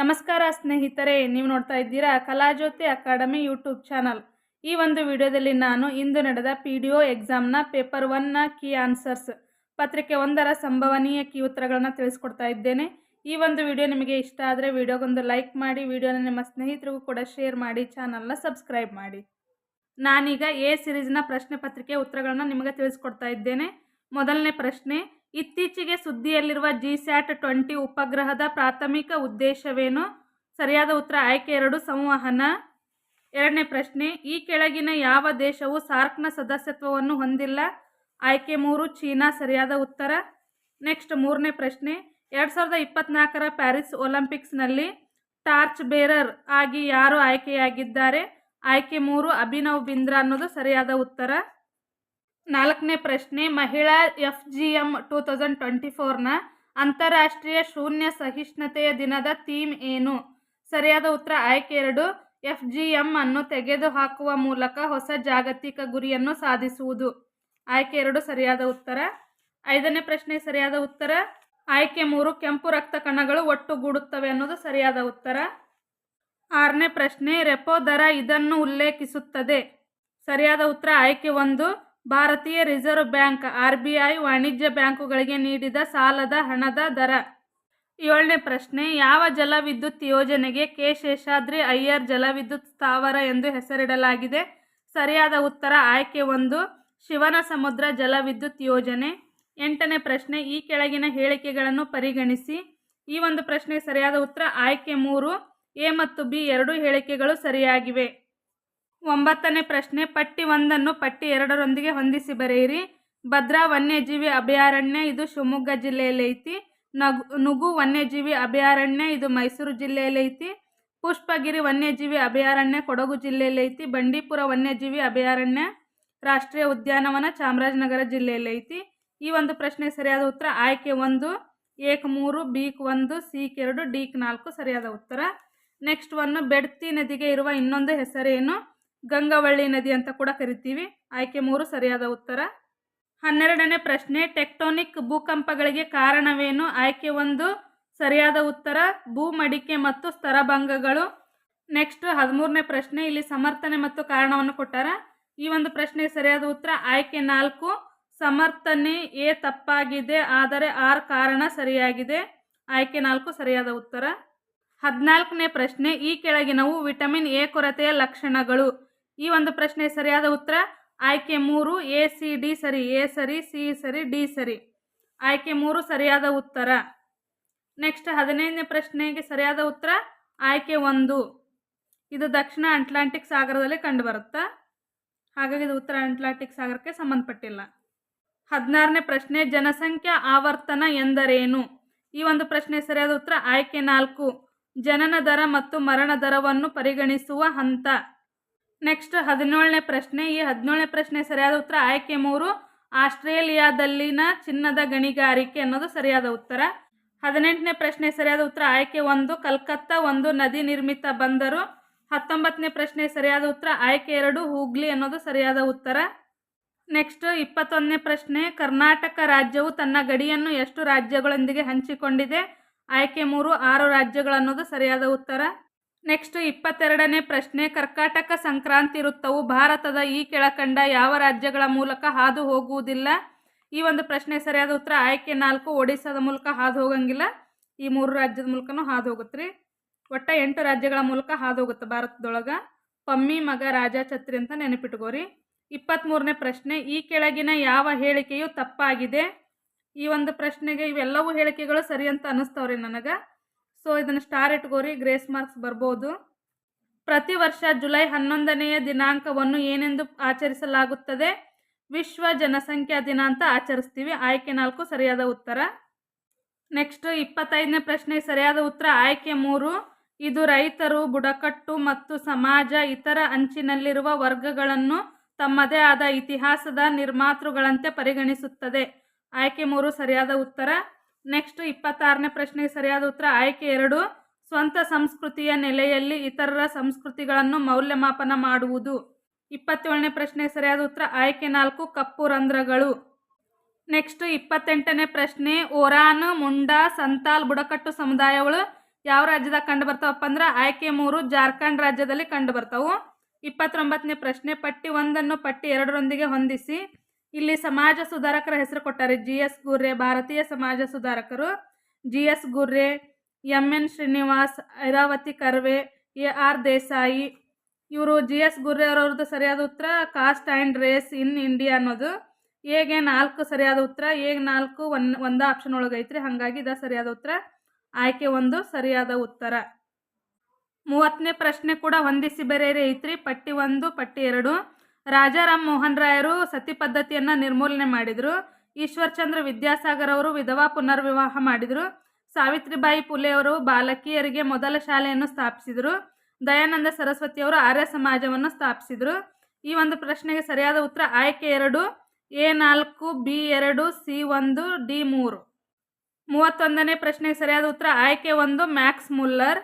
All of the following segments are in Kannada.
ನಮಸ್ಕಾರ ಸ್ನೇಹಿತರೆ, ನೀವು ನೋಡ್ತಾ ಇದ್ದೀರಾ ಕಲಾಜ್ಯೋತಿ ಅಕಾಡೆಮಿ ಯೂಟ್ಯೂಬ್ ಚಾನಲ್. ಈ ಒಂದು ವಿಡಿಯೋದಲ್ಲಿ ನಾನು ಇಂದು ನಡೆದ ಪಿ ಡಿ ಒ ಎಕ್ಸಾಮ್ನ ಪೇಪರ್ ಒನ್ನ ಕೀ ಆನ್ಸರ್ಸ್, ಪತ್ರಿಕೆ ಒಂದರ ಸಂಭವನೀಯ ಕೀ ಉತ್ತರಗಳನ್ನು ತಿಳಿಸ್ಕೊಡ್ತಾ ಇದ್ದೇನೆ. ಈ ಒಂದು ವಿಡಿಯೋ ನಿಮಗೆ ಇಷ್ಟ ಆದರೆ ವಿಡಿಯೋಗೊಂದು ಲೈಕ್ ಮಾಡಿ, ವಿಡಿಯೋನ ನಿಮ್ಮ ಸ್ನೇಹಿತರಿಗೂ ಕೂಡ ಶೇರ್ ಮಾಡಿ, ಚಾನಲ್ನ ಸಬ್ಸ್ಕ್ರೈಬ್ ಮಾಡಿ. ನಾನೀಗ ಎ ಸಿರೀಸ್ನ ಪ್ರಶ್ನೆ ಪತ್ರಿಕೆ ಉತ್ತರಗಳನ್ನು ನಿಮಗೆ ತಿಳಿಸ್ಕೊಡ್ತಾ ಇದ್ದೇನೆ. ಮೊದಲನೇ ಪ್ರಶ್ನೆ ಇತ್ತೀಚೆಗೆ ಸುದ್ದಿಯಲ್ಲಿರುವ ಜಿ ಸ್ಯಾಟ್ ಟ್ವೆಂಟಿ ಉಪಗ್ರಹದ ಪ್ರಾಥಮಿಕ ಉದ್ದೇಶವೇನು? ಸರಿಯಾದ ಉತ್ತರ, ಆಯ್ಕೆ ಎರಡು, ಸಂವಹನ ಎರಡನೇ ಪ್ರಶ್ನೆ, ಈ ಕೆಳಗಿನ ಯಾವ ದೇಶವು ಸಾರ್ಕ್ನ ಸದಸ್ಯತ್ವವನ್ನು ಹೊಂದಿಲ್ಲ? ಆಯ್ಕೆ ಮೂರು, ಚೀನಾ, ಸರಿಯಾದ ಉತ್ತರ. ನೆಕ್ಸ್ಟ್ ಮೂರನೇ ಪ್ರಶ್ನೆ, ಎರಡು ಸಾವಿರದ ಇಪ್ಪತ್ನಾಲ್ಕರ ಪ್ಯಾರಿಸ್ ಒಲಿಂಪಿಕ್ಸ್ನಲ್ಲಿ ಟಾರ್ಚ್ ಬೇರರ್ ಆಗಿ ಯಾರು ಆಯ್ಕೆಯಾಗಿದ್ದಾರೆ? ಆಯ್ಕೆ ಮೂರು, ಅಭಿನವ್ ಬಿಂದ್ರಾ ಅನ್ನೋದು ಸರಿಯಾದ ಉತ್ತರ. ನಾಲ್ಕನೇ ಪ್ರಶ್ನೆ, ಮಹಿಳಾ F G M two thousand twenty ಫೋರ್ನ ಅಂತಾರಾಷ್ಟ್ರೀಯ ಶೂನ್ಯ ಸಹಿಷ್ಣುತೆಯ ದಿನದ ಥೀಮ್ ಏನು? ಸರಿಯಾದ ಉತ್ತರ ಆಯ್ಕೆ ಎರಡು. ಎಫ್ ಜಿ ಎಂ ಅನ್ನು ತೆಗೆದುಹಾಕುವ ಮೂಲಕ ಹೊಸ ಜಾಗತಿಕ ಗುರಿಯನ್ನು ಸಾಧಿಸುವುದು. ಆಯ್ಕೆ ಎರಡು, ಸರಿಯಾದ ಉತ್ತರ. ಐದನೇ ಪ್ರಶ್ನೆ, ಸರಿಯಾದ ಉತ್ತರ. ಆಯ್ಕೆ ಮೂರು, ಕೆಂಪು ರಕ್ತ ಕಣಗಳು ಒಟ್ಟುಗೂಡುತ್ತವೆ ಅನ್ನೋದು ಸರಿಯಾದ ಉತ್ತರ. ಆರನೇ ಪ್ರಶ್ನೆ, ರೆಪೋ ದರ ಇದನ್ನು ಉಲ್ಲೇಖಿಸುತ್ತದೆ. ಸರಿಯಾದ ಉತ್ತರ ಆಯ್ಕೆ ಒಂದು. ಭಾರತೀಯ ರಿಸರ್ವ್ ಬ್ಯಾಂಕ್ ಆರ್.ಬಿ.ಐ ವಾಣಿಜ್ಯ ಬ್ಯಾಂಕುಗಳಿಗೆ ನೀಡಿದ ಸಾಲದ ಹಣದ ದರ. ಏಳನೇ ಪ್ರಶ್ನೆ, ಯಾವ ಜಲವಿದ್ಯುತ್ ಯೋಜನೆಗೆ ಕೆ ಶೇಷಾದ್ರಿ ಅಯ್ಯರ್ ಜಲವಿದ್ಯುತ್ ಸ್ಥಾವರ ಎಂದು ಹೆಸರಿಡಲಾಗಿದೆ? ಸರಿಯಾದ ಉತ್ತರ, ಆಯ್ಕೆ ಒಂದು ಶಿವನ ಸಮುದ್ರ ಜಲವಿದ್ಯುತ್ ಯೋಜನೆ. ಎಂಟನೇ ಪ್ರಶ್ನೆ, ಈ ಕೆಳಗಿನ ಹೇಳಿಕೆಗಳನ್ನು ಪರಿಗಣಿಸಿ. ಈ ಒಂದು ಪ್ರಶ್ನೆ ಸರಿಯಾದ ಉತ್ತರ, ಆಯ್ಕೆ ಮೂರು, ಎ ಮತ್ತು ಬಿ ಎರಡೂ ಹೇಳಿಕೆಗಳು ಸರಿಯಾಗಿವೆ. ಒಂಬತ್ತನೇ ಪ್ರಶ್ನೆ, ಪಟ್ಟಿ ಒಂದನ್ನು ಪಟ್ಟಿ ಎರಡರೊಂದಿಗೆ ಹೊಂದಿಸಿ ಬರೆಯಿರಿ. ಭದ್ರಾ ವನ್ಯಜೀವಿ ಅಭಯಾರಣ್ಯ, ಇದು ಶಿವಮೊಗ್ಗ ಜಿಲ್ಲೆಯಲ್ಲಿ ಐತಿ. ನಗು, ನುಗು ವನ್ಯಜೀವಿ ಅಭಯಾರಣ್ಯ, ಇದು ಮೈಸೂರು ಜಿಲ್ಲೆಯಲ್ಲಿ ಐತಿ. ಪುಷ್ಪಗಿರಿ ವನ್ಯಜೀವಿ ಅಭಯಾರಣ್ಯ, ಕೊಡಗು ಜಿಲ್ಲೆಯಲ್ಲಿ ಐತಿ. ಬಂಡೀಪುರ ವನ್ಯಜೀವಿ ಅಭಯಾರಣ್ಯ, ರಾಷ್ಟ್ರೀಯ ಉದ್ಯಾನವನ, ಚಾಮರಾಜನಗರ ಜಿಲ್ಲೆಯಲ್ಲಿ ಐತಿ. ಈ ಒಂದು ಪ್ರಶ್ನೆಗೆ ಸರಿಯಾದ ಉತ್ತರ ಆಯ್ಕೆ ಒಂದು, ಏಕ್ ಮೂರು, ಬೀಕ್ ಒಂದು, ಸೀಕ್ ಎರಡು, ಡೀಕ್ ನಾಲ್ಕು ಸರಿಯಾದ ಉತ್ತರ. ನೆಕ್ಸ್ಟ್ ಒಂದು, ಬೆಡ್ತಿ ನದಿಗೆ ಇರುವ ಇನ್ನೊಂದು ಹೆಸರೇನು? ಗಂಗವಳ್ಳಿ ನದಿ ಅಂತ ಕೂಡ ಕರಿತೀವಿ. ಆಯ್ಕೆ ಮೂರು ಸರಿಯಾದ ಉತ್ತರ. ಹನ್ನೆರಡನೇ ಪ್ರಶ್ನೆ, ಟೆಕ್ಟೋನಿಕ್ ಭೂಕಂಪಗಳಿಗೆ ಕಾರಣವೇನು? ಆಯ್ಕೆ ಒಂದು ಸರಿಯಾದ ಉತ್ತರ ಭೂಮಡಿಕೆ ಮತ್ತು ಸ್ತರಭಂಗಗಳು ನೆಕ್ಸ್ಟ್ ಹದಿಮೂರನೇ ಪ್ರಶ್ನೆ, ಇಲ್ಲಿ ಸಮರ್ಥನೆ ಮತ್ತು ಕಾರಣವನ್ನು ಕೊಟ್ಟಾರ. ಈ ಒಂದು ಪ್ರಶ್ನೆ ಸರಿಯಾದ ಉತ್ತರ. ಆಯ್ಕೆ ನಾಲ್ಕು, ಸಮರ್ಥನೆ ಎ ತಪ್ಪಾಗಿದೆ, ಆದರೆ ಆರ್ ಕಾರಣ ಸರಿಯಾಗಿದೆ. ಆಯ್ಕೆ ನಾಲ್ಕು ಸರಿಯಾದ ಉತ್ತರ. ಹದಿನಾಲ್ಕನೇ ಪ್ರಶ್ನೆ, ಈ ಕೆಳಗಿನವು ವಿಟಮಿನ್ ಎ ಕೊರತೆಯ ಲಕ್ಷಣಗಳು. ಈ ಒಂದು ಪ್ರಶ್ನೆ ಸರಿಯಾದ ಉತ್ತರ? ಆಯ್ಕೆ ಮೂರು, ಎ, ಸಿ, ಡಿ ಸರಿ, ಎ ಸರಿ, ಸಿ ಸರಿ, ಡಿ ಸರಿ. ಆಯ್ಕೆ ಮೂರು ಸರಿಯಾದ ಉತ್ತರ. ನೆಕ್ಸ್ಟ್ ಹದಿನೈದನೇ ಪ್ರಶ್ನೆಗೆ ಸರಿಯಾದ ಉತ್ತರ? ಆಯ್ಕೆ ಒಂದು. ಇದು ದಕ್ಷಿಣ ಅಟ್ಲಾಂಟಿಕ್ ಸಾಗರದಲ್ಲಿ ಕಂಡುಬರುತ್ತಾ? ಹಾಗಾಗಿ ಇದು ಉತ್ತರ ಅಟ್ಲಾಂಟಿಕ್ ಸಾಗರಕ್ಕೆ ಸಂಬಂಧಪಟ್ಟಿಲ್ಲ. ಹದಿನಾರನೇ ಪ್ರಶ್ನೆ, ಜನಸಂಖ್ಯಾ ಆವರ್ತನ ಎಂದರೇನು? ಈ ಒಂದು ಪ್ರಶ್ನೆ ಸರಿಯಾದ ಉತ್ತರ? ಆಯ್ಕೆ ನಾಲ್ಕು. ಜನನ ದರ ಮತ್ತು ಮರಣ ದರವನ್ನು ಪರಿಗಣಿಸುವ ಹಂತ. ನೆಕ್ಸ್ಟ್ ಹದಿನೇಳನೇ ಪ್ರಶ್ನೆ. ಈ ಹದಿನೇಳನೇ ಪ್ರಶ್ನೆ ಸರಿಯಾದ ಉತ್ತರ ಆಯ್ಕೆ ಮೂರು. ಆಸ್ಟ್ರೇಲಿಯಾದಲ್ಲಿನ ಚಿನ್ನದ ಗಣಿಗಾರಿಕೆ ಅನ್ನೋದು ಸರಿಯಾದ ಉತ್ತರ. ಹದಿನೆಂಟನೇ ಪ್ರಶ್ನೆ ಸರಿಯಾದ ಉತ್ತರ ಆಯ್ಕೆ ಒಂದು. ಕಲ್ಕತ್ತಾ ಒಂದು ನದಿ ನಿರ್ಮಿತ ಬಂದರು. ಹತ್ತೊಂಬತ್ತನೇ ಪ್ರಶ್ನೆ ಸರಿಯಾದ ಉತ್ತರ ಆಯ್ಕೆ ಎರಡು. ಹೂಗ್ಲಿ ಅನ್ನೋದು ಸರಿಯಾದ ಉತ್ತರ. ನೆಕ್ಸ್ಟ್ ಇಪ್ಪತ್ತೊಂದನೇ ಪ್ರಶ್ನೆ. ಕರ್ನಾಟಕ ರಾಜ್ಯವು ತನ್ನ ಗಡಿಯನ್ನು ಎಷ್ಟು ರಾಜ್ಯಗಳೊಂದಿಗೆ ಹಂಚಿಕೊಂಡಿದೆ? ಆಯ್ಕೆ ಮೂರು. ಆರು ರಾಜ್ಯಗಳನ್ನೋದು ಸರಿಯಾದ ಉತ್ತರ. ನೆಕ್ಸ್ಟ್ ಇಪ್ಪತ್ತೆರಡನೇ ಪ್ರಶ್ನೆ, ಕರ್ಕಾಟಕ ಸಂಕ್ರಾಂತಿ ವೃತ್ತವು ಭಾರತದ ಈ ಕೆಳಕಂಡ ಯಾವ ರಾಜ್ಯಗಳ ಮೂಲಕ ಹಾದು ಹೋಗುವುದಿಲ್ಲ? ಈ ಒಂದು ಪ್ರಶ್ನೆ ಸರಿಯಾದ ಉತ್ತರ ಆಯ್ಕೆ ನಾಲ್ಕು, ಒಡಿಸ್ಸಾದ ಮೂಲಕ ಹಾದು ಹೋಗಂಗಿಲ್ಲ. ಈ ಮೂರು ರಾಜ್ಯದ ಮೂಲಕನೂ ಹಾದು ಹೋಗುತ್ತೆ ರೀ ಒಟ್ಟ ಎಂಟು ರಾಜ್ಯಗಳ ಮೂಲಕ ಹಾದು ಹೋಗುತ್ತೆ ಭಾರತದೊಳಗೆ. ಪಮ್ಮಿ, ಮಗ, ರಾಜ, ಛತ್ರಿ ಅಂತ ನೆನಪಿಟ್ಕೋರಿ. ಇಪ್ಪತ್ತ್ಮೂರನೇ ಪ್ರಶ್ನೆ, ಈ ಕೆಳಗಿನ ಯಾವ ಹೇಳಿಕೆಯು ತಪ್ಪಾಗಿದೆ? ಈ ಒಂದು ಪ್ರಶ್ನೆಗೆ ಇವೆಲ್ಲವೂ ಹೇಳಿಕೆಗಳು ಸರಿ ಅಂತ ಅನ್ನಿಸ್ತವ್ರಿ ನನಗೆ. ಸೊ ಇದನ್ನು ಸ್ಟಾರ್ ಇಟ್ಕೋರಿ ಗ್ರೇಸ್ ಮಾರ್ಕ್ಸ್ ಬರ್ಬೋದು. ಪ್ರತಿ ವರ್ಷ ಜುಲೈ ಹನ್ನೊಂದನೆಯ ದಿನಾಂಕವನ್ನು ಏನೆಂದು ಆಚರಿಸಲಾಗುತ್ತದೆ? ವಿಶ್ವ ಜನಸಂಖ್ಯಾ ದಿನ ಅಂತ ಆಚರಿಸ್ತೀವಿ. ಆಯ್ಕೆ ನಾಲ್ಕು, ಸರಿಯಾದ ಉತ್ತರ. ನೆಕ್ಸ್ಟ್ ಇಪ್ಪತ್ತೈದನೇ ಪ್ರಶ್ನೆ, ಸರಿಯಾದ ಉತ್ತರ. ಆಯ್ಕೆ ಮೂರು, ಇದು ರೈತರು, ಬುಡಕಟ್ಟು ಮತ್ತು ಸಮಾಜ, ಇತರ ಅಂಚಿನಲ್ಲಿರುವ ವರ್ಗಗಳನ್ನು ತಮ್ಮದೇ ಆದ ಇತಿಹಾಸದ ನಿರ್ಮಾತೃಗಳಂತೆ ಪರಿಗಣಿಸುತ್ತದೆ. ಆಯ್ಕೆ ಮೂರು, ಸರಿಯಾದ ಉತ್ತರ. ನೆಕ್ಸ್ಟ್ ಇಪ್ಪತ್ತಾರನೇ ಪ್ರಶ್ನೆಗೆ ಸರಿಯಾದ ಉತ್ತರ. ಆಯ್ಕೆ ಎರಡು, ಸ್ವಂತ ಸಂಸ್ಕೃತಿಯ ನೆಲೆಯಲ್ಲಿ ಇತರರ ಸಂಸ್ಕೃತಿಗಳನ್ನು ಮೌಲ್ಯಮಾಪನ ಮಾಡುವುದು. ಇಪ್ಪತ್ತೇಳನೇ ಪ್ರಶ್ನೆ, ಸರಿಯಾದ ಉತ್ತರ. ಆಯ್ಕೆ ನಾಲ್ಕು, ಕಪ್ಪು ರಂಧ್ರಗಳು. ನೆಕ್ಸ್ಟ್ ಇಪ್ಪತ್ತೆಂಟನೇ ಪ್ರಶ್ನೆ, ಓರಾನ್, ಮುಂಡಾ, ಸಂತಾಲ್, ಬುಡಕಟ್ಟು ಸಮುದಾಯಗಳು ಯಾವ ರಾಜ್ಯದಾಗ ಕಂಡು ಬರ್ತಾವಪ್ಪ ಅಂದ್ರೆ ಆಯ್ಕೆ ಮೂರು, ಜಾರ್ಖಂಡ್ ರಾಜ್ಯದಲ್ಲಿ ಕಂಡು ಬರ್ತಾವು ಇಪ್ಪತ್ತೊಂಬತ್ತನೇ ಪ್ರಶ್ನೆ, ಪಟ್ಟಿ ಒಂದನ್ನು ಪಟ್ಟಿ ಎರಡರೊಂದಿಗೆ ಹೊಂದಿಸಿ. ಇಲ್ಲಿ ಸಮಾಜ ಸುಧಾರಕರ ಹೆಸರು ಕೊಟ್ಟಾರೆ ಜಿ ಎಸ್ ಗುರ್ರೆ, ಭಾರತೀಯ ಸಮಾಜ ಸುಧಾರಕರು. G S Ghurye, M N Srinivas, Iravati Karve, A R Desai. ಇವರು ಜಿ ಎಸ್ ಗುರ್ರೆ ಅವರವ್ರದ್ದು ಸರಿಯಾದ ಉತ್ತರ caste and race in India ಅನ್ನೋದು. ಹೇಗೆ ನಾಲ್ಕು ಸರಿಯಾದ ಉತ್ತರ? ಹೇಗೆ ನಾಲ್ಕು ಒನ್, ಒಂದ ಆಪ್ಷನ್ ಒಳಗೈತ್ರಿ ಹಾಗಾಗಿ ಇದ ಸರಿಯಾದ ಉತ್ತರ. ಆಯ್ಕೆ ಒಂದು ಸರಿಯಾದ ಉತ್ತರ. ಮೂವತ್ತನೇ ಪ್ರಶ್ನೆ ಕೂಡ ಹೊಂದಿಸಿ ಬೇರೆ ಐತ್ರಿ. ಪಟ್ಟಿ ಒಂದು, ಪಟ್ಟಿ ಎರಡು. ರಾಜಾರಾಮ್ ಮೋಹನ್ ರಾಯರು ಸತಿ ಪದ್ಧತಿಯನ್ನು ನಿರ್ಮೂಲನೆ ಮಾಡಿದರು. ಈಶ್ವರ್ಚಂದ್ರ ವಿದ್ಯಾಸಾಗರ್ ಅವರು ವಿಧವಾ ಪುನರ್ವಿವಾಹ ಮಾಡಿದರು. ಸಾವಿತ್ರಿಬಾಯಿ ಪುಲೆ ಅವರು ಬಾಲಕಿಯರಿಗೆ ಮೊದಲ ಶಾಲೆಯನ್ನು ಸ್ಥಾಪಿಸಿದರು. ದಯಾನಂದ ಸರಸ್ವತಿ ಅವರು ಆರ್ಯ ಸಮಾಜವನ್ನು ಸ್ಥಾಪಿಸಿದರು. ಈ ಒಂದು ಪ್ರಶ್ನೆಗೆ ಸರಿಯಾದ ಉತ್ತರ ಆಯ್ಕೆ ಎರಡು, ಎ ನಾಲ್ಕು, ಬಿ ಎರಡು, ಸಿ ಒಂದು, ಡಿ ಮೂರು. ಮೂವತ್ತೊಂದನೇ ಪ್ರಶ್ನೆಗೆ ಸರಿಯಾದ ಉತ್ತರ ಆಯ್ಕೆ ಒಂದು, ಮ್ಯಾಕ್ಸ್ ಮುಲ್ಲರ್.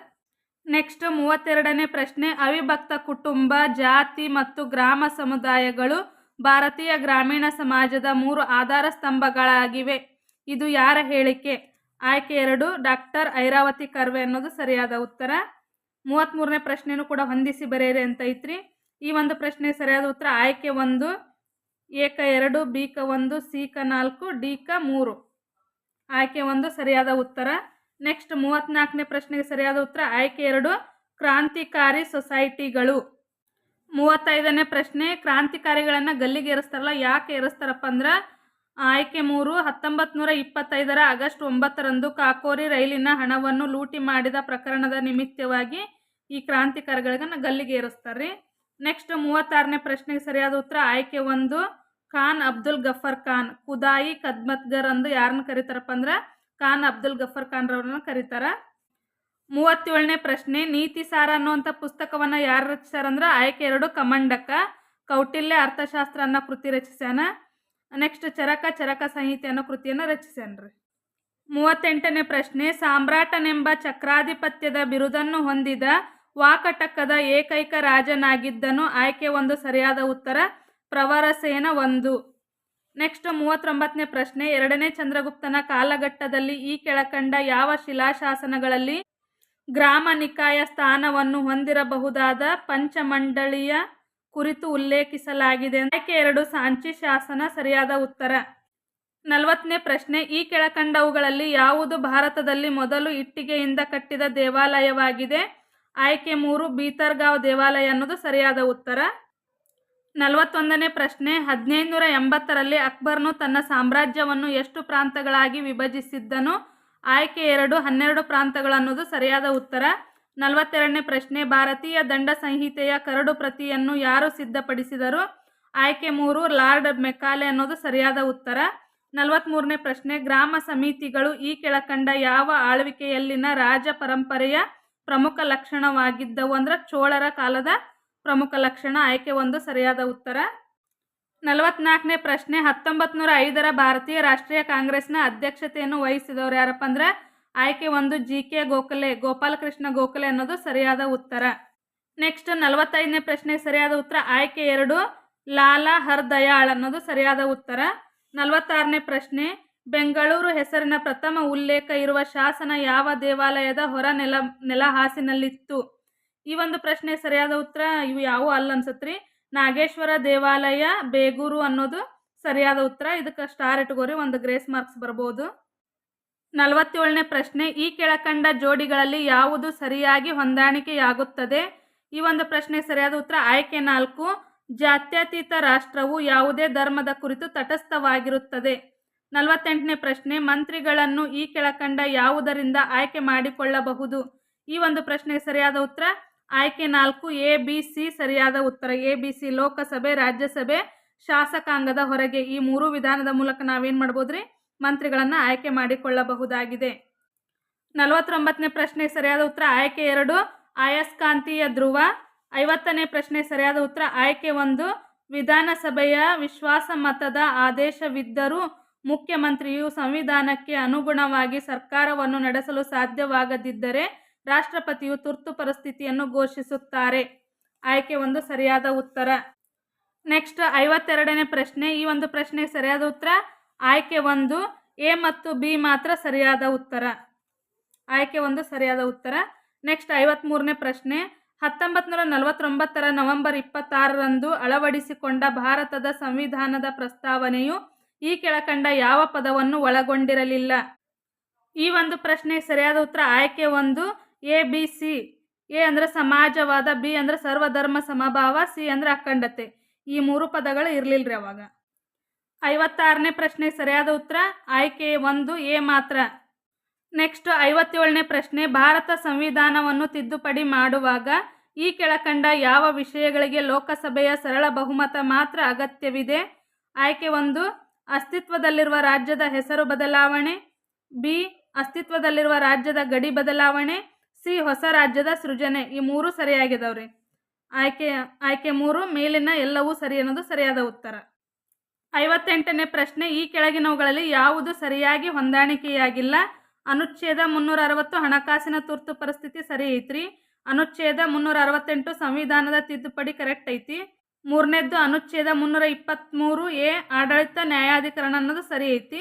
ನೆಕ್ಸ್ಟ್ ಮೂವತ್ತೆರಡನೇ ಪ್ರಶ್ನೆ, ಅವಿಭಕ್ತ ಕುಟುಂಬ, ಜಾತಿ ಮತ್ತು ಗ್ರಾಮ ಸಮುದಾಯಗಳು ಭಾರತೀಯ ಗ್ರಾಮೀಣ ಸಮಾಜದ ಮೂರು ಆಧಾರ ಸ್ತಂಭಗಳಾಗಿವೆ. ಇದು ಯಾರ ಹೇಳಿಕೆ? ಆಯ್ಕೆ ಎರಡು, ಡಾಕ್ಟರ್ ಐರಾವತಿ ಕರ್ವೆ ಅನ್ನೋದು ಸರಿಯಾದ ಉತ್ತರ. ಮೂವತ್ತ್ಮೂರನೇ ಪ್ರಶ್ನೆನೂ ಕೂಡ ಹೊಂದಿಸಿ ಬರೆಯಿರಿ ಅಂತ ಐತ್ರಿ. ಈ ಒಂದು ಪ್ರಶ್ನೆ ಸರಿಯಾದ ಉತ್ತರ ಆಯ್ಕೆ ಒಂದು, ಏಕ ಎರಡು, ಬಿ ಕ ಒಂದು, ಸಿ ಕ ನಾಲ್ಕು, ಡಿ ಕ ಮೂರು. ಆಯ್ಕೆ ಒಂದು ಸರಿಯಾದ ಉತ್ತರ. ನೆಕ್ಸ್ಟ್ ಮೂವತ್ತ್ನಾಲ್ಕನೇ ಪ್ರಶ್ನೆಗೆ ಸರಿಯಾದ ಉತ್ತರ, ಆಯ್ಕೆ ಎರಡು, ಕ್ರಾಂತಿಕಾರಿ ಸೊಸೈಟಿಗಳು. ಮೂವತ್ತೈದನೇ ಪ್ರಶ್ನೆ, ಕ್ರಾಂತಿಕಾರಿಗಳನ್ನು ಗಲ್ಲಿಗೆ ಏರಿಸ್ತಾರಲ್ಲ, ಯಾಕೆ ಏರಿಸ್ತಾರಪ್ಪ ಅಂದ್ರೆ, ಆಯ್ಕೆ ಮೂರು ಹತ್ತೊಂಬತ್ತು ನೂರ ಇಪ್ಪತ್ತೈದರ ಆಗಸ್ಟ್ ಒಂಬತ್ತರಂದು ಕಾಕೋರಿ ರೈಲಿನ ಹಣವನ್ನು ಲೂಟಿ ಮಾಡಿದ ಪ್ರಕರಣದ ನಿಮಿತ್ತವಾಗಿ ಈ ಕ್ರಾಂತಿಕಾರಿಗಳನ್ನ ಗಲ್ಲಿಗೆ ಏರಿಸ್ತಾರೆ ನೆಕ್ಸ್ಟ್ ಮೂವತ್ತಾರನೇ ಪ್ರಶ್ನೆಗೆ ಸರಿಯಾದ ಉತ್ತರ, ಆಯ್ಕೆ ಒಂದು, ಖಾನ್ ಅಬ್ದುಲ್ ಗಫರ್ ಖಾನ್, ಖುದಾಯಿ ಕದ್ಮತ್ಗರ್ ಅಂದು ಯಾರನ್ನ ಕರೀತಾರಪ್ಪ ಅಂದ್ರೆ ಖಾನ್ ಅಬ್ದುಲ್ ಗಫರ್ ಖಾನ್ ರವರನ್ನು ಕರೀತಾರ. ಮೂವತ್ತೇಳನೇ ಪ್ರಶ್ನೆ, ನೀತಿ ಸಾರ ಅನ್ನುವಂಥ ಪುಸ್ತಕವನ್ನು ಯಾರು ರಚಿಸ್ಯಾರಂದ್ರೆ ಆಯ್ಕೆ ಎರಡು ಕಮಂಡಕ, ಕೌಟಿಲ್ಯ ಅರ್ಥಶಾಸ್ತ್ರ ಅನ್ನೋ ಕೃತಿ ರಚಿಸ್ಯಾನ. ನೆಕ್ಸ್ಟ್ ಚರಕ ಚರಕ ಸಂಹಿತೆ ಅನ್ನೋ ಕೃತಿಯನ್ನು ರಚಿಸ್ಯಾನ್ರಿ. ಮೂವತ್ತೆಂಟನೇ ಪ್ರಶ್ನೆ, ಸಾಮ್ರಾಟನೆಂಬ ಚಕ್ರಾಧಿಪತ್ಯದ ಬಿರುದನ್ನು ಹೊಂದಿದ ವಾಕಟಕದ ಏಕೈಕ ರಾಜನಾಗಿದ್ದನು. ಆಯ್ಕೆ ಒಂದು ಸರಿಯಾದ ಉತ್ತರ, ಪ್ರವರಸೇನ ಒಂದು. ನೆಕ್ಸ್ಟ್ ಮೂವತ್ತೊಂಬತ್ತನೇ ಪ್ರಶ್ನೆ, ಎರಡನೇ ಚಂದ್ರಗುಪ್ತನ ಕಾಲಘಟ್ಟದಲ್ಲಿ ಈ ಕೆಳಕಂಡ ಯಾವ ಶಿಲಾಶಾಸನಗಳಲ್ಲಿ ಗ್ರಾಮ ನಿಕಾಯ ಸ್ಥಾನವನ್ನು ಹೊಂದಿರಬಹುದಾದ ಪಂಚಮಂಡಳಿಯ ಕುರಿತು ಉಲ್ಲೇಖಿಸಲಾಗಿದೆ? ಆಯ್ಕೆ ಎರಡು, ಸಾಂಚಿ ಶಾಸನ, ಸರಿಯಾದ ಉತ್ತರ. ನಲವತ್ತನೇ ಪ್ರಶ್ನೆ, ಈ ಕೆಳಕಂಡವುಗಳಲ್ಲಿ ಯಾವುದು ಭಾರತದಲ್ಲಿ ಮೊದಲು ಇಟ್ಟಿಗೆಯಿಂದ ಕಟ್ಟಿದ ದೇವಾಲಯವಾಗಿದೆ? ಆಯ್ಕೆ ಮೂರು, ಬೀತರ್ಗಾಂವ್ ದೇವಾಲಯ ಅನ್ನೋದು ಸರಿಯಾದ ಉತ್ತರ. ನಲವತ್ತೊಂದನೇ ಪ್ರಶ್ನೆ, ಹದಿನೈದುನೂರ ಎಂಬತ್ತರಲ್ಲಿ ಅಕ್ಬರ್ನು ತನ್ನ ಸಾಮ್ರಾಜ್ಯವನ್ನು ಎಷ್ಟು ಪ್ರಾಂತಗಳಾಗಿ ವಿಭಜಿಸಿದ್ದನು? ಆಯ್ಕೆ ಎರಡು, ಹನ್ನೆರಡು ಪ್ರಾಂತಗಳು ಅನ್ನೋದು ಸರಿಯಾದ ಉತ್ತರ. ನಲವತ್ತೆರಡನೇ ಪ್ರಶ್ನೆ, ಭಾರತೀಯ ದಂಡ ಸಂಹಿತೆಯ ಕರಡು ಪ್ರತಿಯನ್ನು ಯಾರು ಸಿದ್ಧಪಡಿಸಿದರು? ಆಯ್ಕೆ ಮೂರು, ಲಾರ್ಡ್ ಮೆಕಾಲೆ ಅನ್ನೋದು ಸರಿಯಾದ ಉತ್ತರ. ನಲವತ್ತ್ಮೂರನೇ ಪ್ರಶ್ನೆ, ಗ್ರಾಮ ಸಮಿತಿಗಳು ಈ ಕೆಳಕಂಡ ಯಾವ ಆಳ್ವಿಕೆಯಲ್ಲಿನ ರಾಜ ಪರಂಪರೆಯ ಪ್ರಮುಖ ಲಕ್ಷಣವಾಗಿದ್ದವು ಅಂದ್ರೆ ಚೋಳರ ಕಾಲದ ಪ್ರಮುಖ ಲಕ್ಷಣ. ಆಯ್ಕೆ ಒಂದು, ಸರಿಯಾದ ಉತ್ತರ. ನಲವತ್ನಾಲ್ಕನೇ ಪ್ರಶ್ನೆ. ಹತ್ತೊಂಬತ್ತು ನೂರ ಐದರ ಭಾರತೀಯ ರಾಷ್ಟ್ರೀಯ ಕಾಂಗ್ರೆಸ್ನ ಅಧ್ಯಕ್ಷತೆಯನ್ನು ವಹಿಸಿದವರು ಯಾರಪ್ಪ ಅಂದ್ರೆ, ಆಯ್ಕೆ ಒಂದು ಜಿ ಕೆ ಗೋಖಲೆ, ಗೋಪಾಲಕೃಷ್ಣ ಗೋಖಲೆ ಅನ್ನೋದು ಸರಿಯಾದ ಉತ್ತರ. ನೆಕ್ಸ್ಟ್ ನಲವತ್ತೈದನೇ ಪ್ರಶ್ನೆ, ಸರಿಯಾದ ಉತ್ತರ. ಆಯ್ಕೆ ಎರಡು, ಲಾಲಾ ಹರ್ದಯಾಳ್ ಅನ್ನೋದು ಸರಿಯಾದ ಉತ್ತರ. ನಲವತ್ತಾರನೇ ಪ್ರಶ್ನೆ. ಬೆಂಗಳೂರು ಹೆಸರಿನ ಪ್ರಥಮ ಉಲ್ಲೇಖ ಇರುವ ಶಾಸನ ಯಾವ ದೇವಾಲಯದ ಹೊರ ನೆಲ, ನೆಲಹಾಸಿನಲ್ಲಿತ್ತು? ಈ ಒಂದು ಪ್ರಶ್ನೆ ಸರಿಯಾದ ಉತ್ತರ ಇವು ಯಾವುವು ಅಲ್ಲ ಅನ್ಸತ್ರಿ. ನಾಗೇಶ್ವರ ದೇವಾಲಯ, ಬೇಗೂರು ಅನ್ನೋದು ಸರಿಯಾದ ಉತ್ತರ. ಇದಕ್ಕೆ ಸ್ಟಾರ್ ಇಟ್ಕೋರಿ, ಒಂದು ಗ್ರೇಸ್ ಮಾರ್ಕ್ಸ್ ಬರ್ಬೋದು. ನಲವತ್ತೇಳನೇ ಪ್ರಶ್ನೆ, ಈ ಕೆಳಕಂಡ ಜೋಡಿಗಳಲ್ಲಿ ಯಾವುದು ಸರಿಯಾಗಿ ಹೊಂದಾಣಿಕೆಯಾಗುತ್ತದೆ? ಈ ಒಂದು ಪ್ರಶ್ನೆ ಸರಿಯಾದ ಉತ್ತರ, ಆಯ್ಕೆ ನಾಲ್ಕು. ಜಾತ್ಯತೀತ ರಾಷ್ಟ್ರವು ಯಾವುದೇ ಧರ್ಮದ ಕುರಿತು ತಟಸ್ಥವಾಗಿರುತ್ತದೆ. ನಲವತ್ತೆಂಟನೇ ಪ್ರಶ್ನೆ, ಮಂತ್ರಿಗಳನ್ನು ಈ ಕೆಳಕಂಡ ಯಾವುದರಿಂದ ಆಯ್ಕೆ ಮಾಡಿಕೊಳ್ಳಬಹುದು? ಈ ಒಂದು ಪ್ರಶ್ನೆಗೆ ಸರಿಯಾದ ಉತ್ತರ ಆಯ್ಕೆ ನಾಲ್ಕು, ಎ, ಬಿ, ಸಿ ಸರಿಯಾದ ಉತ್ತರ. ಎ, ಬಿ, ಸಿ ಲೋಕಸಭೆ, ರಾಜ್ಯಸಭೆ, ಶಾಸಕಾಂಗದ ಹೊರಗೆ ಈ ಮೂರು ವಿಧಾನದ ಮೂಲಕ ನಾವೇನು ಮಾಡ್ಬೋದ್ರಿ? ಮಂತ್ರಿಗಳನ್ನು ಆಯ್ಕೆ ಮಾಡಿಕೊಳ್ಳಬಹುದಾಗಿದೆ. ನಲವತ್ತೊಂಬತ್ತನೇ ಪ್ರಶ್ನೆ ಸರಿಯಾದ ಉತ್ತರ, ಆಯ್ಕೆ ಎರಡು, ಆಯಸ್ಕಾಂತೀಯ ಧ್ರುವ. ಐವತ್ತನೇ ಪ್ರಶ್ನೆ ಸರಿಯಾದ ಉತ್ತರ, ಆಯ್ಕೆ ಒಂದು, ವಿಧಾನಸಭೆಯ ವಿಶ್ವಾಸ ಮತದ ಆದೇಶವಿದ್ದರೂ ಮುಖ್ಯಮಂತ್ರಿಯು ಸಂವಿಧಾನಕ್ಕೆ ಅನುಗುಣವಾಗಿ ಸರ್ಕಾರವನ್ನು ನಡೆಸಲು ಸಾಧ್ಯವಾಗದಿದ್ದರೆ ರಾಷ್ಟ್ರಪತಿಯು ತುರ್ತು ಪರಿಸ್ಥಿತಿಯನ್ನು ಘೋಷಿಸುತ್ತಾರೆ. ಆಯ್ಕೆ ಒಂದು ಸರಿಯಾದ ಉತ್ತರ. ನೆಕ್ಸ್ಟ್ ಐವತ್ತೆರಡನೇ ಪ್ರಶ್ನೆ. ಈ ಒಂದು ಪ್ರಶ್ನೆಗೆ ಸರಿಯಾದ ಉತ್ತರ? ಆಯ್ಕೆ ಒಂದು, ಎ ಮತ್ತು ಬಿ ಮಾತ್ರ ಸರಿಯಾದ ಉತ್ತರ. ಆಯ್ಕೆ ಒಂದು ಸರಿಯಾದ ಉತ್ತರ. ನೆಕ್ಸ್ಟ್ ಐವತ್ತ್ಮೂರನೇ ಪ್ರಶ್ನೆ. ಹತ್ತೊಂಬತ್ತು ನೂರ ನಲವತ್ತೊಂಬತ್ತರ ನವೆಂಬರ್ ಇಪ್ಪತ್ತಾರರಂದು ಅಳವಡಿಸಿಕೊಂಡ ಭಾರತದ ಸಂವಿಧಾನದ ಪ್ರಸ್ತಾವನೆಯು ಈ ಕೆಳಕಂಡ ಯಾವ ಪದವನ್ನು ಒಳಗೊಂಡಿರಲಿಲ್ಲ? ಈ ಒಂದು ಪ್ರಶ್ನೆ ಸರಿಯಾದ ಉತ್ತರ ಆಯ್ಕೆ ಒಂದು ಎ, ಬಿ, ಸಿ. ಎ ಅಂದರೆ ಸಮಾಜವಾದ, ಬಿ ಅಂದರೆ ಸರ್ವಧರ್ಮ ಸಮಭಾವ, ಸಿ ಅಂದರೆ ಅಖಂಡತೆ. ಈ ಮೂರು ಪದಗಳು ಇರಲಿಲ್ಲ ರೀ ಅವಾಗ. ಐವತ್ತಾರನೇ ಪ್ರಶ್ನೆ ಸರಿಯಾದ ಉತ್ತರ? ಆಯ್ಕೆ ಒಂದು, ಎ ಮಾತ್ರ. ನೆಕ್ಸ್ಟ್ ಐವತ್ತೇಳನೇ ಪ್ರಶ್ನೆ, ಭಾರತ ಸಂವಿಧಾನವನ್ನು ತಿದ್ದುಪಡಿ ಮಾಡುವಾಗ ಈ ಕೆಳಕಂಡ ಯಾವ ವಿಷಯಗಳಿಗೆ ಲೋಕಸಭೆಯ ಸರಳ ಬಹುಮತ ಮಾತ್ರ ಅಗತ್ಯವಿದೆ? ಆಯ್ಕೆ ಒಂದು, ಅಸ್ತಿತ್ವದಲ್ಲಿರುವ ರಾಜ್ಯದ ಹೆಸರು ಬದಲಾವಣೆ. ಬಿ, ಅಸ್ತಿತ್ವದಲ್ಲಿರುವ ರಾಜ್ಯದ ಗಡಿ ಬದಲಾವಣೆ. ಸಿ ಹೊಸ ರಾಜ್ಯದ ಸೃಜನೆ. ಈ ಮೂರು ಸರಿಯಾಗಿದಾವ್ರಿ. ಆಯ್ಕೆ ಆಯ್ಕೆ ಮೂರು, ಮೇಲಿನ ಎಲ್ಲವೂ ಸರಿ ಅನ್ನೋದು ಸರಿಯಾದ ಉತ್ತರ. ಐವತ್ತೆಂಟನೇ ಪ್ರಶ್ನೆ, ಈ ಕೆಳಗಿನವುಗಳಲ್ಲಿ ಯಾವುದು ಸರಿಯಾಗಿ ಹೊಂದಾಣಿಕೆಯಾಗಿಲ್ಲ? ಅನುಚ್ಛೇದ ಮುನ್ನೂರ ಅರವತ್ತು ಹಣಕಾಸಿನ ತುರ್ತು ಪರಿಸ್ಥಿತಿ ಸರಿ ಐತ್ರಿ. ಅನುಚ್ಛೇದ ಮುನ್ನೂರ ಅರವತ್ತೆಂಟು ಸಂವಿಧಾನದ ತಿದ್ದುಪಡಿ ಕರೆಕ್ಟ್ ಐತಿ. ಮೂರನೇದ್ದು, ಅನುಚ್ಛೇದ ಮುನ್ನೂರ ಇಪ್ಪತ್ತ್ಮೂರು ಎ, ಆಡಳಿತ ನ್ಯಾಯಾಧಿಕರಣ ಅನ್ನೋದು ಸರಿ ಐತಿ.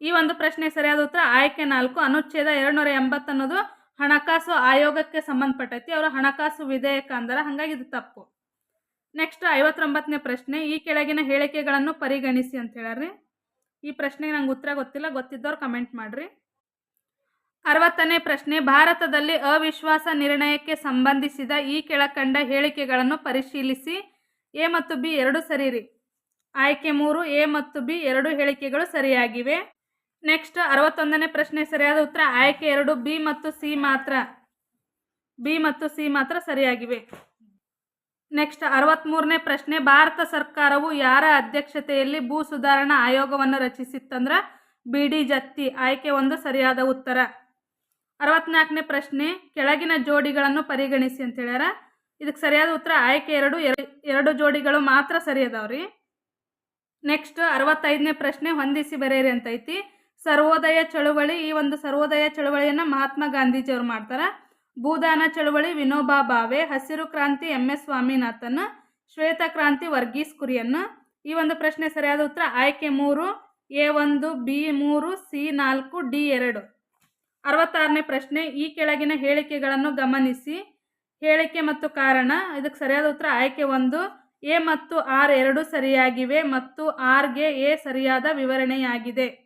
ಈ ಒಂದು ಪ್ರಶ್ನೆ ಸರಿಯಾದ ಉತ್ತರ ಆಯ್ಕೆ ನಾಲ್ಕು, ಅನುಚ್ಛೇದ ಎರಡುನೂರ ನೂರ ಅನ್ನೋದು ಹಣಕಾಸು ಆಯೋಗಕ್ಕೆ ಸಂಬಂಧಪಟ್ಟೈತಿ, ಅವರ ಹಣಕಾಸು ವಿಧೇಯಕ ಅಂದ್ರೆ ಹಾಗಾಗಿ ಇದು ತಪ್ಪು. ನೆಕ್ಸ್ಟ್ ಐವತ್ತೊಂಬತ್ತನೇ ಪ್ರಶ್ನೆ, ಈ ಕೆಳಗಿನ ಹೇಳಿಕೆಗಳನ್ನು ಪರಿಗಣಿಸಿ ಅಂತ ಹೇಳ್ಯಾರ್ರಿ. ಈ ಪ್ರಶ್ನೆಗೆ ನಂಗೆ ಉತ್ತರ ಗೊತ್ತಿಲ್ಲ, ಗೊತ್ತಿದ್ದವ್ರು ಕಮೆಂಟ್ ಮಾಡಿರಿ. ಅರವತ್ತನೇ ಪ್ರಶ್ನೆ, ಭಾರತದಲ್ಲಿ ಅವಿಶ್ವಾಸ ನಿರ್ಣಯಕ್ಕೆ ಸಂಬಂಧಿಸಿದ ಈ ಕೆಳಕಂಡ ಹೇಳಿಕೆಗಳನ್ನು ಪರಿಶೀಲಿಸಿ, ಎ ಮತ್ತು ಬಿ ಎರಡು ಸರಿರಿ. ಆಯ್ಕೆ ಮೂರು, ಎ ಮತ್ತು ಬಿ ಎರಡು ಹೇಳಿಕೆಗಳು ಸರಿಯಾಗಿವೆ. ನೆಕ್ಸ್ಟ್ ಅರವತ್ತೊಂದನೇ ಪ್ರಶ್ನೆ ಸರಿಯಾದ ಉತ್ತರ. ಆಯ್ಕೆ ಎರಡು, ಬಿ ಮತ್ತು ಸಿ ಮಾತ್ರ. ಬಿ ಮತ್ತು ಸಿ ಮಾತ್ರ ಸರಿಯಾಗಿವೆ. ನೆಕ್ಸ್ಟ್ ಅರವತ್ತ್ಮೂರನೇ ಪ್ರಶ್ನೆ. ಭಾರತ ಸರ್ಕಾರವು ಯಾರ ಅಧ್ಯಕ್ಷತೆಯಲ್ಲಿ ಭೂ ಸುಧಾರಣಾ ಆಯೋಗವನ್ನು ರಚಿಸಿತ್ತಂದ್ರೆ? B D Jatti. ಆಯ್ಕೆ ಒಂದು, ಸರಿಯಾದ ಉತ್ತರ. ಅರವತ್ನಾಲ್ಕನೇ ಪ್ರಶ್ನೆ. ಕೆಳಗಿನ ಜೋಡಿಗಳನ್ನು ಪರಿಗಣಿಸಿ ಅಂತ ಹೇಳ್ಯಾರ. ಇದಕ್ಕೆ ಸರಿಯಾದ ಉತ್ತರ, ಆಯ್ಕೆ ಎರಡು ಎರಡು ಜೋಡಿಗಳು ಮಾತ್ರ ಸರಿ ಅದಾವ್ರಿ ನೆಕ್ಸ್ಟ್ ಅರವತ್ತೈದನೇ ಪ್ರಶ್ನೆ. ಹೊಂದಿಸಿ ಬರೆಯಿರಿ ಅಂತ ಐತಿ. ಸರ್ವೋದಯ ಚಳುವಳಿ, ಈ ಒಂದು ಸರ್ವೋದಯ ಚಳುವಳಿಯನ್ನು ಮಹಾತ್ಮ ಗಾಂಧೀಜಿಯವರು ಮಾಡ್ತಾರೆ. ಭೂದಾನ ಚಳುವಳಿ, ವಿನೋಬಾ ಭಾವೆ, ಹಸಿರು ಕ್ರಾಂತಿ, ಎಂ ಎಸ್ ಸ್ವಾಮಿನಾಥನ್, ಶ್ವೇತ ಕ್ರಾಂತಿ, ವರ್ಗೀಸ್ ಕುರಿಯನ್ನು. ಈ ಒಂದು ಪ್ರಶ್ನೆ ಸರಿಯಾದ ಉತ್ತರ ಆಯ್ಕೆ ಮೂರು, ಎ ಒಂದು, ಬಿ ಮೂರು, ಸಿ ನಾಲ್ಕು, ಡಿ ಎರಡು. ಅರವತ್ತಾರನೇ ಪ್ರಶ್ನೆ, ಈ ಕೆಳಗಿನ ಹೇಳಿಕೆಗಳನ್ನು ಗಮನಿಸಿ. ಹೇಳಿಕೆ ಮತ್ತು ಕಾರಣ, ಇದಕ್ಕೆ ಸರಿಯಾದ ಉತ್ತರ ಆಯ್ಕೆ ಒಂದು, ಎ ಮತ್ತು ಆರ್ ಎರಡು ಸರಿಯಾಗಿವೆ ಮತ್ತು ಆರ್ಗೆ ಎ ಸರಿಯಾದ ವಿವರಣೆಯಾಗಿದೆ.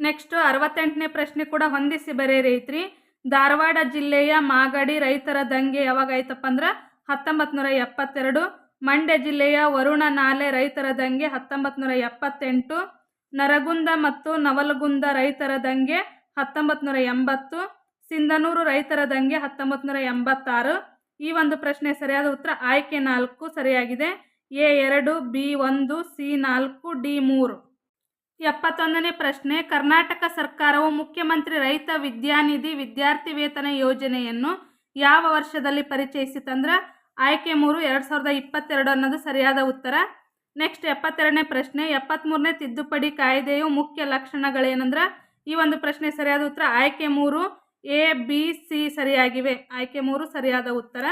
ನೆಕ್ಸ್ಟ್ ಅರವತ್ತೆಂಟನೇ ಪ್ರಶ್ನೆ ಕೂಡ ಹೊಂದಿಸಿ ಬರೆಯಿರಿ ರೈತ್ರಿ. ಧಾರವಾಡ ಜಿಲ್ಲೆಯ ಮಾಗಡಿ ರೈತರ ದಂಗೆ ಯಾವಾಗ ಆಯ್ತಪ್ಪ ಅಂದ್ರೆ ಹತ್ತೊಂಬತ್ತು ನೂರ ಎಪ್ಪತ್ತೆರಡು. ಮಂಡ್ಯ ಜಿಲ್ಲೆಯ ವರುಣ ನಾಲೆ ರೈತರ ದಂಗೆ ಹತ್ತೊಂಬತ್ತು ಎಪ್ಪತ್ತೆಂಟು. ನರಗುಂದ ಮತ್ತು ನವಲಗುಂದ ರೈತರ ದಂಗೆ ಹತ್ತೊಂಬತ್ತು ಎಂಬತ್ತು. ಸಿಂಧನೂರು ರೈತರ ದಂಗೆ ಹತ್ತೊಂಬತ್ತು ಎಂಬತ್ತಾರು. ಈ ಒಂದು ಪ್ರಶ್ನೆ ಸರಿಯಾದ ಉತ್ತರ ಆಯ್ಕೆ ನಾಲ್ಕು ಸರಿಯಾಗಿದೆ. ಎ ಎರಡು, ಬಿ ಒಂದು, ಸಿ ನಾಲ್ಕು, ಡಿ ಮೂರು. ಎಪ್ಪತ್ತೊಂದನೇ ಪ್ರಶ್ನೆ, ಕರ್ನಾಟಕ ಸರ್ಕಾರವು ಮುಖ್ಯಮಂತ್ರಿ ರೈತ ವಿದ್ಯಾನಿಧಿ ವಿದ್ಯಾರ್ಥಿ ವೇತನ ಯೋಜನೆಯನ್ನು ಯಾವ ವರ್ಷದಲ್ಲಿ ಪರಿಚಯಿಸಿತಂದ್ರೆ? ಆಯ್ಕೆ ಮೂರು, ಎರಡು ಸಾವಿರದ ಇಪ್ಪತ್ತೆರಡು ಅನ್ನೋದು ಸರಿಯಾದ ಉತ್ತರ. ನೆಕ್ಸ್ಟ್ ಎಪ್ಪತ್ತೆರಡನೇ ಪ್ರಶ್ನೆ ಎಪ್ಪತ್ತ್ಮೂರನೇ ತಿದ್ದುಪಡಿ ಕಾಯ್ದೆಯು ಮುಖ್ಯ ಲಕ್ಷಣಗಳೇನಂದ್ರೆ? ಈ ಒಂದು ಪ್ರಶ್ನೆ ಸರಿಯಾದ ಉತ್ತರ. ಆಯ್ಕೆ ಮೂರು, ಎ, ಬಿ, ಸಿ ಸರಿಯಾಗಿವೆ. ಆಯ್ಕೆ ಮೂರು ಸರಿಯಾದ ಉತ್ತರ.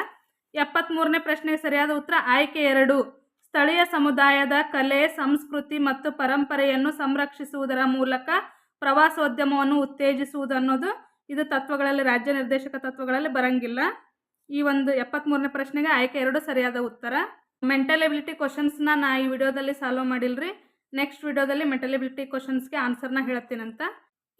ಎಪ್ಪತ್ತ್ಮೂರನೇ ಪ್ರಶ್ನೆಗೆ ಸರಿಯಾದ ಉತ್ತರ. ಆಯ್ಕೆ ಎರಡು ಸ್ಥಳೀಯ ಸಮುದಾಯದ ಕಲೆ, ಸಂಸ್ಕೃತಿ ಮತ್ತು ಪರಂಪರೆಯನ್ನು ಸಂರಕ್ಷಿಸುವುದರ ಮೂಲಕ ಪ್ರವಾಸೋದ್ಯಮವನ್ನು ಉತ್ತೇಜಿಸುವುದು ಅನ್ನೋದು ಇದು ತತ್ವಗಳಲ್ಲಿ, ರಾಜ್ಯ ನಿರ್ದೇಶಕ ತತ್ವಗಳಲ್ಲಿ ಬರಂಗಿಲ್ಲ. ಈ ಒಂದು ಎಪ್ಪತ್ತ್ಮೂರನೇ ಪ್ರಶ್ನೆಗೆ ಆಯ್ಕೆ ಎರಡು ಸರಿಯಾದ ಉತ್ತರ. ಮೆಂಟಲ್ ಎಬಿಲಿಟಿ ಕ್ವಶನ್ಸ್ನ ನಾ ಈ ವಿಡಿಯೋದಲ್ಲಿ ಸಾಲ್ವ್ ಮಾಡಿಲ್ರಿ. ನೆಕ್ಸ್ಟ್ ವಿಡಿಯೋದಲ್ಲಿ ಮೆಂಟಲ್ ಎಬಿಲಿಟಿ ಕ್ವಶನ್ಸ್ಗೆ ಆನ್ಸರ್ನ ಹೇಳ್ತೀನಂತ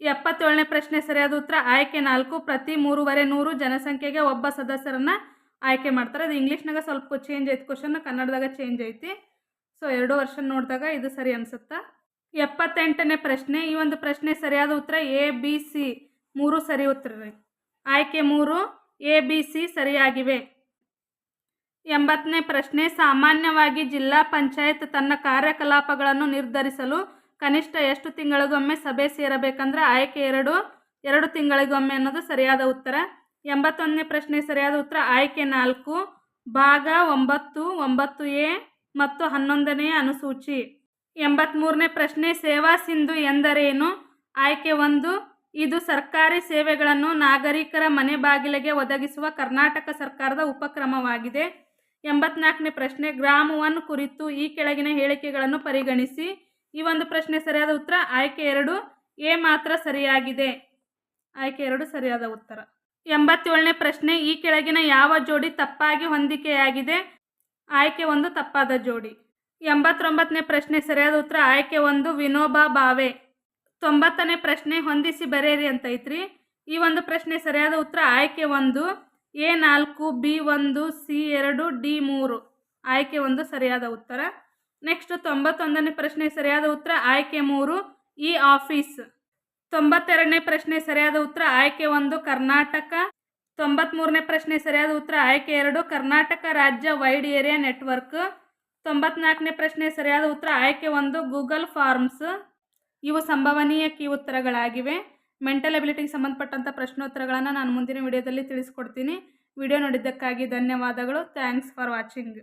ಎಪ್ಪತ್ತೇಳನೇ ಪ್ರಶ್ನೆ ಸರಿಯಾದ ಉತ್ತರ. ಆಯ್ಕೆ ನಾಲ್ಕು, ಪ್ರತಿ ಮೂರುವರೆ ನೂರು ಜನಸಂಖ್ಯೆಗೆ ಒಬ್ಬ ಸದಸ್ಯರನ್ನ ಆಯ್ಕೆ ಮಾಡ್ತಾರೆ. ಅದು ಇಂಗ್ಲೀಷ್ನಾಗ ಸ್ವಲ್ಪ ಚೇಂಜ್ ಐತಿ ಕ್ವಶನ್ ಕನ್ನಡದಾಗ ಚೇಂಜ್ ಐತಿ. ಸೊ ಎರಡು ವರ್ಷ ನೋಡಿದಾಗ ಇದು ಸರಿ ಅನ್ಸುತ್ತಾ? ಎಪ್ಪತ್ತೆಂಟನೇ ಪ್ರಶ್ನೆ. ಈ ಒಂದು ಪ್ರಶ್ನೆ ಸರಿಯಾದ ಉತ್ತರ ಎ ಬಿ ಸಿ ಮೂರು ಸರಿ ಉತ್ತರ ರೀ. ಆಯ್ಕೆ ಮೂರು ಎ ಬಿ ಸಿ ಸರಿಯಾಗಿವೆ. ಎಂಬತ್ತನೇ ಪ್ರಶ್ನೆ. ಸಾಮಾನ್ಯವಾಗಿ ಜಿಲ್ಲಾ ಪಂಚಾಯತ್ ತನ್ನ ಕಾರ್ಯಕಲಾಪಗಳನ್ನು ನಿರ್ಧರಿಸಲು ಕನಿಷ್ಠ ಎಷ್ಟು ತಿಂಗಳಿಗೊಮ್ಮೆ ಸಭೆ ಸೇರಬೇಕಂದ್ರೆ ಆಯ್ಕೆ ಎರಡು ಎರಡು ತಿಂಗಳಿಗೊಮ್ಮೆ ಅನ್ನೋದು ಸರಿಯಾದ ಉತ್ತರ. ಎಂಬತ್ತೊಂದನೇ ಪ್ರಶ್ನೆ ಸರಿಯಾದ ಉತ್ತರ. ಆಯ್ಕೆ ನಾಲ್ಕು, ಭಾಗ ಒಂಬತ್ತು ಒಂಬತ್ತು ಎ ಮತ್ತು ಹನ್ನೊಂದನೆಯ ಅನುಸೂಚಿ. ಎಂಬತ್ತ್ಮೂರನೇ ಪ್ರಶ್ನೆ, ಸೇವಾ ಸಿಂಧು ಎಂದರೇನು? ಆಯ್ಕೆ ಒಂದು, ಇದು ಸರ್ಕಾರಿ ಸೇವೆಗಳನ್ನು ನಾಗರಿಕರ ಮನೆ ಬಾಗಿಲಿಗೆ ಒದಗಿಸುವ ಕರ್ನಾಟಕ ಸರ್ಕಾರದ ಉಪಕ್ರಮವಾಗಿದೆ. ಎಂಬತ್ನಾಲ್ಕನೇ ಪ್ರಶ್ನೆ ಗ್ರಾಮ ಒನ್ ಕುರಿತು ಈ ಕೆಳಗಿನ ಹೇಳಿಕೆಗಳನ್ನು ಪರಿಗಣಿಸಿ. ಈ ಒಂದು ಪ್ರಶ್ನೆ ಸರಿಯಾದ ಉತ್ತರ. ಆಯ್ಕೆ ಎರಡು, ಎ ಮಾತ್ರ ಸರಿಯಾಗಿದೆ. ಆಯ್ಕೆ ಎರಡು ಸರಿಯಾದ ಉತ್ತರ. ಎಂಬತ್ತೇಳನೇ ಪ್ರಶ್ನೆ, ಈ ಕೆಳಗಿನ ಯಾವ ಜೋಡಿ ತಪ್ಪಾಗಿ ಹೊಂದಿಕೆಯಾಗಿದೆ? ಆಯ್ಕೆ ಒಂದು, ತಪ್ಪಾದ ಜೋಡಿ. ಎಂಬತ್ತೊಂಬತ್ತನೇ ಪ್ರಶ್ನೆ, ಸರಿಯಾದ ಉತ್ತರ, ಆಯ್ಕೆ ಒಂದು, ವಿನೋಬಾ ಭಾವೆ. ತೊಂಬತ್ತನೇ ಪ್ರಶ್ನೆ, ಹೊಂದಿಸಿ ಬರೆಯಿರಿ ಅಂತ ಐತ್ರಿ. ಈ ಒಂದು ಪ್ರಶ್ನೆ ಸರಿಯಾದ ಉತ್ತರ, ಆಯ್ಕೆ ಒಂದು, ಎ ನಾಲ್ಕು, ಬಿ ಒಂದು, ಸಿ ಎರಡು, ಡಿ ಮೂರು. ಆಯ್ಕೆ ಒಂದು, ಸರಿಯಾದ ಉತ್ತರ. ನೆಕ್ಸ್ಟ್ ತೊಂಬತ್ತೊಂದನೇ ಪ್ರಶ್ನೆ, ಸರಿಯಾದ ಉತ್ತರ, ಆಯ್ಕೆ ಮೂರು ಇ ಆಫೀಸ್. ತೊಂಬತ್ತೆರಡನೇ ಪ್ರಶ್ನೆ ಸರಿಯಾದ ಉತ್ತರ, ಆಯ್ಕೆ ಒಂದು, ಕರ್ನಾಟಕ. ತೊಂಬತ್ಮೂರನೇ ಪ್ರಶ್ನೆ ಸರಿಯಾದ ಉತ್ತರ, ಆಯ್ಕೆ ಎರಡು, ಕರ್ನಾಟಕ ರಾಜ್ಯ ವೈಡ್ ಏರಿಯಾ ನೆಟ್ವರ್ಕ್. ತೊಂಬತ್ನಾಲ್ಕನೇ ಪ್ರಶ್ನೆ ಸರಿಯಾದ ಉತ್ತರ, ಆಯ್ಕೆ ಒಂದು, ಗೂಗಲ್ ಫಾರ್ಮ್ಸ್. ಇವು ಸಂಭವನೀಯ ಕೀ ಉತ್ತರಗಳಾಗಿವೆ. ಮೆಂಟಲ್ ಎಬಿಲಿಟಿಗೆ ಸಂಬಂಧಪಟ್ಟಂಥ ಪ್ರಶ್ನೋತ್ತರಗಳನ್ನು ನಾನು ಮುಂದಿನ ವಿಡಿಯೋದಲ್ಲಿ ತಿಳಿಸ್ಕೊಡ್ತೀನಿ. ವಿಡಿಯೋ ನೋಡಿದ್ದಕ್ಕಾಗಿ ಧನ್ಯವಾದಗಳು. Thanks for watching.